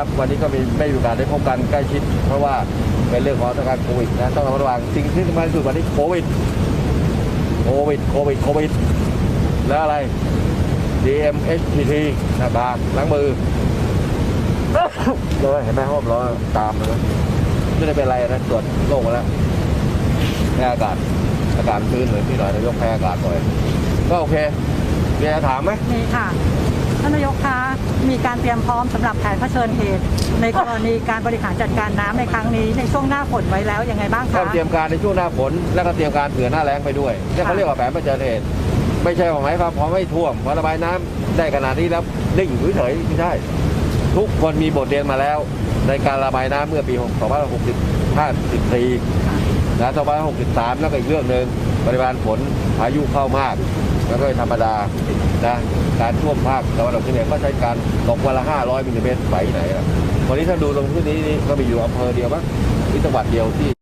ครับวันนี้ก็มีไม่มีโอกาสได้พบกันใกล้ชิด เพราะว่าเป็นเรื่องของสถานการณ์โควิดนะต้องระมัดระวังสิ่งที่สำคัญที่สุดวันนี้โควิดโควิดโควิดโควิดแล้วอะไร DMHTT หน้ากากล้างมือเลยเห็นไหมห้อมล้อตามเลยไม่ได้เป็นไรนะตรวจโรคมาแล้วแพ้อากาศอากาศชื้นเหมือนพี่หน่อยนายกแพ้อากาศบ่อยก็โอเคมีอะไรถามไหมมีค่ะท่านนายกคะ มีการเตรียมพร้อมสำหรับแผนเผชิญเหตุ ในกรณีการบริหารจัดการน้ำในครั้งนี้ ในช่วงหน้าฝนไว้แล้วยังไงบ้างคะเตรียมการในช่วงหน้าฝนแล้วก็เตรียมการเผื่อหน้าแล้งไปด้วยนี่เขาเรียกว่าแผนเผชิญเหตุไม่ใช่ของไหมครับพอไม่ท่วมพอระบายน้ำได้ขนาดนี้แล้วนิ่งอยู่เฉยไม่ใช่ทุกคนมีบทเรียนมาแล้ว ในการระบายน้ำเมื่อปี 2564นะ2563 แล้วก็อีกเรื่องหนึ่งปริมาณฝนพายุเข้ามาก แล้วก็ธรรมดานะการท่วมภาคตะวันออกเฉียงเหนือก็ใช้การตกวันละ 500มิลลิเมตรไหวไหนล่ะวันนี้ถ้าดูตรงที่นี้นี่ก็มีอยู่อำเภอเดียวมั้งที่จังหวัดเดียวที่